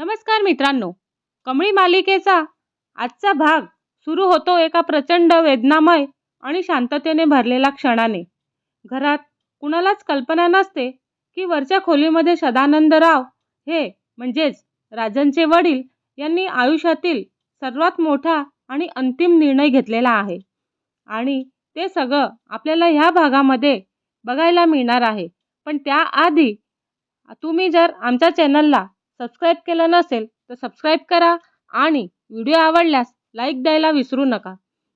नमस्कार मित्रांनो. कमळी मालिकेचा आजचा भाग सुरू होतो एका प्रचंड वेदनामय आणि शांततेने भरलेला क्षणाने. घरात कुणालाच कल्पना नसते की वरच्या खोलीमध्ये सदानंदराव हे म्हणजेच राजनचे वडील यांनी आयुष्यातील सर्वात मोठा आणि अंतिम निर्णय घेतलेला आहे. आणि ते सगळं आपल्याला ह्या भागामध्ये बघायला मिळणार आहे. पण त्याआधी तुम्ही जर आमच्या चॅनलला सबस्क्राईब केलं नसेल तर सबस्क्राईब करा आणि व्हिडिओ आवडल्यास लाईक द्यायला विसरू नका.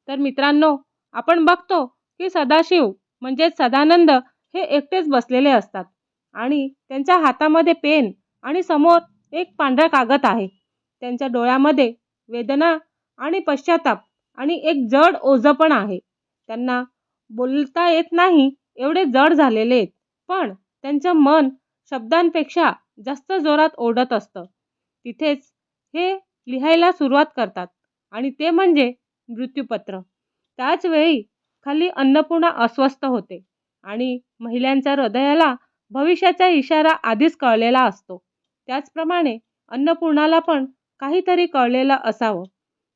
तर मित्रांनो आपण बघतो की सदाशिव म्हणजेच सदानंद हे एकटेच बसलेले असतात आणि त्यांच्या हातामध्ये पेन आणि समोर एक पांढरा कागद आहे. त्यांच्या डोळ्यामध्ये वेदना आणि पश्चाताप आणि एक जड ओझं पण आहे. त्यांना बोलता येत नाही एवढे जड झालेले आहेत. पण त्यांचं मन शब्दांपेक्षा जास्त जोरात ओढत असतं. तिथेच हे लिहायला सुरुवात करतात आणि ते म्हणजे मृत्यूपत्र. त्याचवेळी खाली अन्नपूर्णा अस्वस्थ होते आणि महिलांच्या हृदयाला भविष्याचा इशारा आधीच कळलेला असतो. त्याचप्रमाणे अन्नपूर्णाला पण काहीतरी कळलेलं असावं.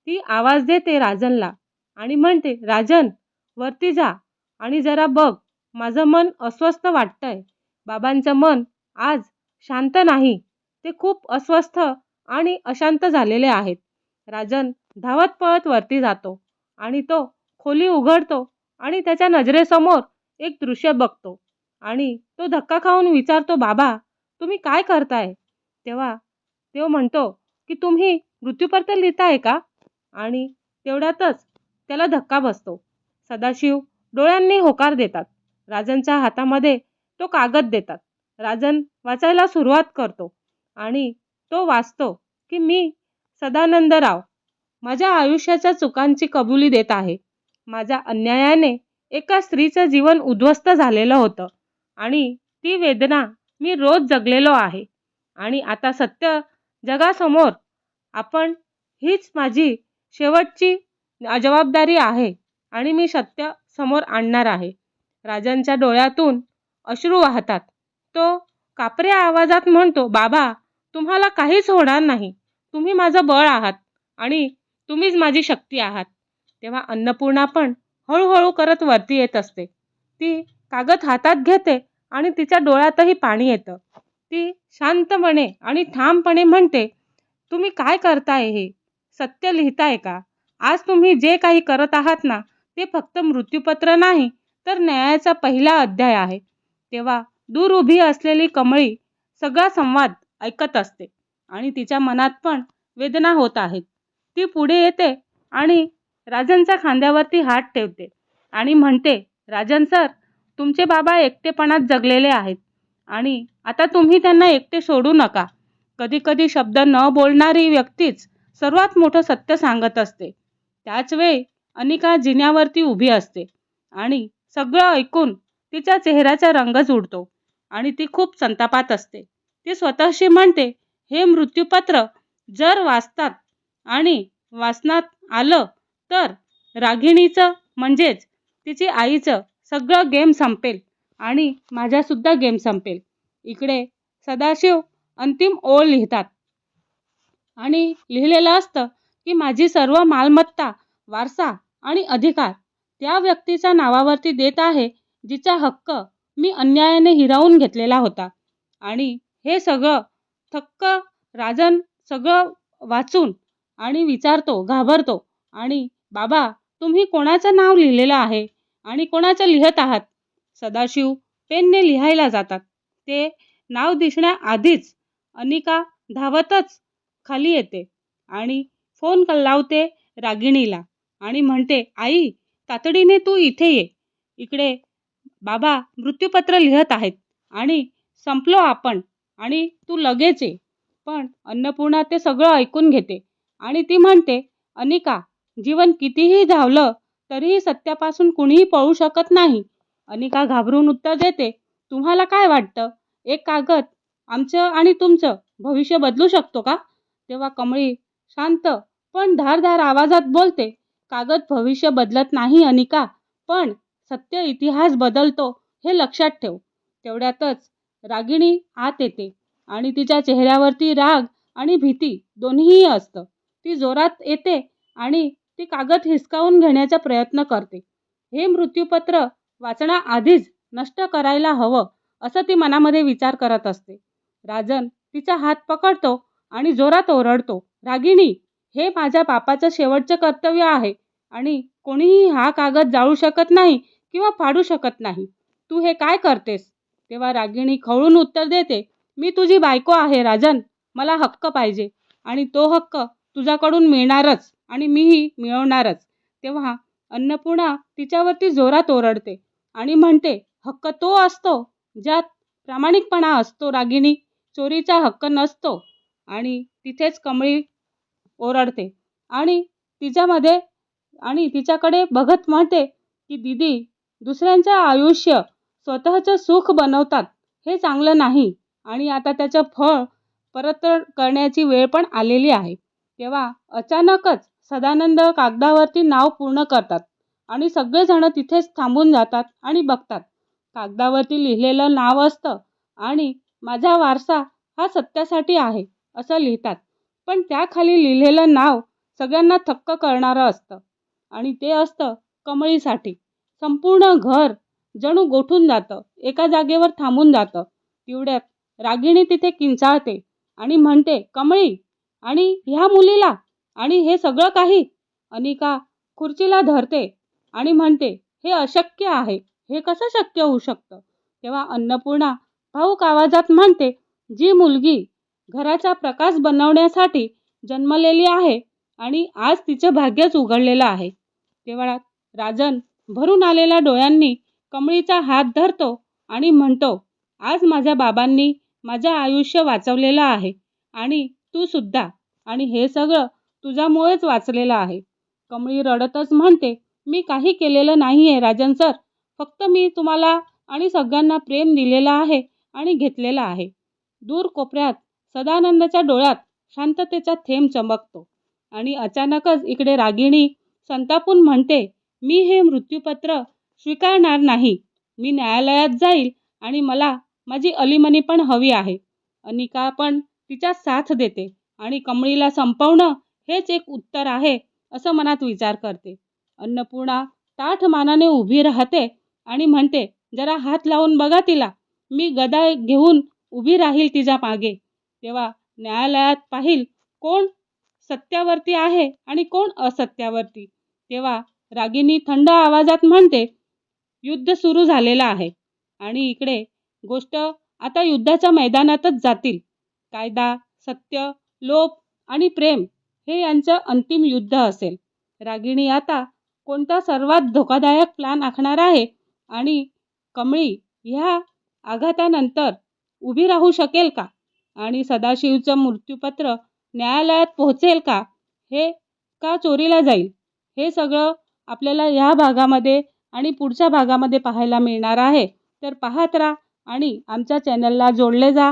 ती आवाज देते राजनला आणि म्हणते राजन वरती जा आणि जरा बघ माझं मन अस्वस्थ वाटतंय. बाबांचं मन आज शांत नाही. ते खूप अस्वस्थ आणि अशांत झालेले आहेत. राजन धावत पळत वरती जातो आणि तो खोली उघडतो आणि त्याच्या नजरेसमोर एक दृश्य बघतो आणि तो धक्का खाऊन विचारतो बाबा तुम्ही काय करताय? तेव्हा तो म्हणतो की तुम्ही मृत्यूपत्र लिहिताय का? आणि तेवढ्यातच त्याला धक्का बसतो. सदाशिव डोळ्यांनी होकार देतात. राजनच्या हातामध्ये तो कागद देतात. राजन वाचायला सुरुवात करतो आणि तो वाचतो की मी सदानंदराव माझ्या आयुष्याच्या चुकांची कबुली देत आहे. माझ्या अन्यायाने एका स्त्रीचं जीवन उद्ध्वस्त झालेलं होतं आणि ती वेदना मी रोज जगलेलो आहे. आणि आता सत्य जगासमोर आपण हीच माझी शेवटची जबाबदारी आहे आणि मी सत्य समोर आणणार आहे. राजांच्या डोळ्यातून अश्रू वाहतात. तो कापऱ्या आवाजात म्हणतो बाबा तुम्हाला काहीच होणार नाही. तुम्ही माझं बळ आहात आणि तुम्हीच माझी शक्ती आहात. तेव्हा अन्नपूर्णा पण हळूहळू करत वरती येत असते. ती कागद हातात घेते आणि तिच्या डोळ्यातही पाणी येतं. ती शांतपणे आणि ठामपणे म्हणते तुम्ही काय करताय हे? सत्य लिहिताय का? आज तुम्ही जे काही करत आहात ना ते फक्त मृत्यूपत्र नाही तर न्यायाचा पहिला अध्याय आहे. तेव्हा दूर उभी असलेली कमळी सगळा संवाद ऐकत असते आणि तिच्या मनात पण वेदना होत आहेत. ती पुढे येते आणि राजनच्या खांद्यावरती हात ठेवते आणि म्हणते राजन सर तुमचे बाबा एकटेपणात जगलेले आहेत आणि आता तुम्ही त्यांना एकटे सोडू नका. कधीकधी शब्द न बोलणारी व्यक्तीच सर्वात मोठं सत्य सांगत असते. त्याच वेळी अनिका जिन्यावरती उभी असते आणि सगळं ऐकून तिच्या चेहऱ्याचा रंगच उडतो आणि ती खूप संतापात असते. ती स्वतःशी म्हणते हे मृत्यूपत्र जर वाचतात आणि वाचनात आलं तर रागिणीचं म्हणजेच तिची आईचं सगळं गेम संपेल आणि माझ्यासुद्धा गेम संपेल. इकडे सदाशिव अंतिम ओळ लिहितात. आणि लिहिलेलं असतं की माझी सर्व मालमत्ता वारसा आणि अधिकार त्या व्यक्तीच्या नावावरती देत आहे जिचा हक्क मी अन्यायाने हिरावून घेतलेला होता. आणि हे सगळं थक्क राजन सगळं वाचून आणि विचारतो घाबरतो. आणि बाबा तुम्ही कोणाचं नाव लिहिलेलं आहे? आणि कोणाचं लिहत आहात? सदाशिव पेनने लिहायला जातात. ते नाव दिसण्याआधीच अनिका धावतच खाली येते आणि फोन लावते रागिणीला आणि म्हणते आई तातडीने तू इथे ये. इकडे बाबा मृत्यूपत्र लिहत आहेत. आणि संपलो आपण. आणि तू लगेच ये. पण अन्नपूर्णा ते सगळं ऐकून घेते. आणि ती म्हणते अनिका जीवन कितीही धावलं तरीही सत्यापासून कुणीही पळू शकत नाही. अनिका घाबरून उत्तर देते तुम्हाला काय वाटतं? एक कागद आमचं आणि तुमचं भविष्य बदलू शकतो का? तेव्हा कमळी शांत पण धारधार आवाजात बोलते कागद भविष्य बदलत नाही अनिका. पण सत्य इतिहास बदलतो हे लक्षात ठेव. तेवढ्यातच रागिणी आत येते आणि तिच्या चेहऱ्यावरती राग आणि भीती दोन्हीही असतं. ती जोरात येते आणि ती कागद हिसकावून घेण्याचा प्रयत्न करते. हे मृत्यूपत्र वाचण्याआधीच नष्ट करायला हवं असं ती मनामध्ये विचार करत असते. राजन तिचा हात पकडतो आणि जोरात ओरडतो रागिणी हे माझ्या बापाचं शेवटचं कर्तव्य आहे आणि कोणीही हा कागद जाळू शकत नाही किंवा फाडू शकत नाही. तू हे काय करतेस? तेव्हा रागिणी खवळून उत्तर देते मी तुझी बायको आहे राजन. मला हक्क पाहिजे. आणि तो हक्क तुझ्याकडून मिळणारच आणि मीही मिळवणारच. तेव्हा अन्नपूर्णा तिच्यावरती जोरात ओरडते आणि म्हणते हक्क तो असतो ज्यात प्रामाणिकपणा असतो रागिणी. चोरीचा हक्क नसतो. आणि तिथेच कमळी ओरडते आणि तिच्यामध्ये आणि तिच्याकडे बघत म्हणते की दीदी दुसऱ्यांचं आयुष्य स्वतःचं सुख बनवतात हे चांगलं नाही. आणि आता त्याचं फळ परत करण्याची वेळ पण आलेली आहे. तेव्हा अचानकच सदानंद कागदावरती नाव पूर्ण करतात आणि सगळेजण तिथेच थांबून जातात आणि बघतात. कागदावरती लिहिलेलं नाव असतं आणि माझा वारसा हा सत्यासाठी आहे असं लिहितात. पण त्याखाली लिहिलेलं नाव सगळ्यांना थक्क करणारं असतं आणि ते असतं कमळीसाठी. संपूर्ण घर जणू गोठून जातं एका जागेवर थांबून जातं. तेवढ्यात रागिणी तिथे किंचाळते आणि म्हणते कमळी आणि ह्या मुलीला आणि हे सगळं काही? अनिका खुर्चीला धरते आणि म्हणते हे अशक्य आहे हे कसं शक्य होऊ शकतं? तेव्हा अन्नपूर्णा भाऊक आवाजात म्हणते जी मुलगी घराचा प्रकाश बनवण्यासाठी जन्मलेली आहे आणि आज तिचं भाग्यच उघडलेलं आहे. तेव्हा राजन भरून आलेल्या डोळ्यांनी कमळीचा हात धरतो आणि म्हणतो आज माझ्या बाबांनी माझं आयुष्य वाचवलेलं आहे आणि तू सुद्धा. आणि हे सगळं तुझ्यामुळेच वाचलेलं आहे. कमळी रडतच म्हणते मी काही केलेलं नाही आहे राजन सर. फक्त मी तुम्हाला आणि सगळ्यांना प्रेम दिलेलं आहे आणि घेतलेलं आहे. दूर कोपऱ्यात सदानंदच्या डोळ्यात शांततेचा थेंब चमकतो आणि अचानकच इकडे रागिणी संतापून म्हणते मी हे मृत्यूपत्र स्वीकारणार नाही. मी न्यायालयात जाईल आणि मला माझी अलिमनी पण हवी आहे. अनिका पण तिच्या साथ देते आणि कमळीला संपवणं हेच एक उत्तर आहे असं मनात विचार करते. अन्नपूर्णा ताठ मानाने उभी राहते आणि म्हणते जरा हात लावून बघा तिला. मी गदा घेऊन उभी राहील तिच्यामागे. तेव्हा न्यायालयात पाहिल कोण सत्यावरती आहे आणि कोण असत्यावरती. तेव्हा रागिनी थंड आवाजात म्हणते युद्ध सुरू झालेलं आहे आणि इकडे गोष्ट आता युद्धाच्या मैदानातच जातील. कायदा सत्य लोभ आणि प्रेम हे यांचं अंतिम युद्ध असेल. रागिणी आता कोणता सर्वात धोकादायक प्लॅन आखणार आहे आणि कमळी ह्या आघातानंतर उभी राहू शकेल का? आणि सदाशिवचं मृत्यूपत्र न्यायालयात पोहोचेल का? हे का चोरीला जाईल? हे सगळं आपल्याला ह्या भागामध्ये आणि पुढच्या भागामध्ये पाहायला मिळणार आहे. तर पाहत राहा आणि आमच्या चॅनलला जोडले जा.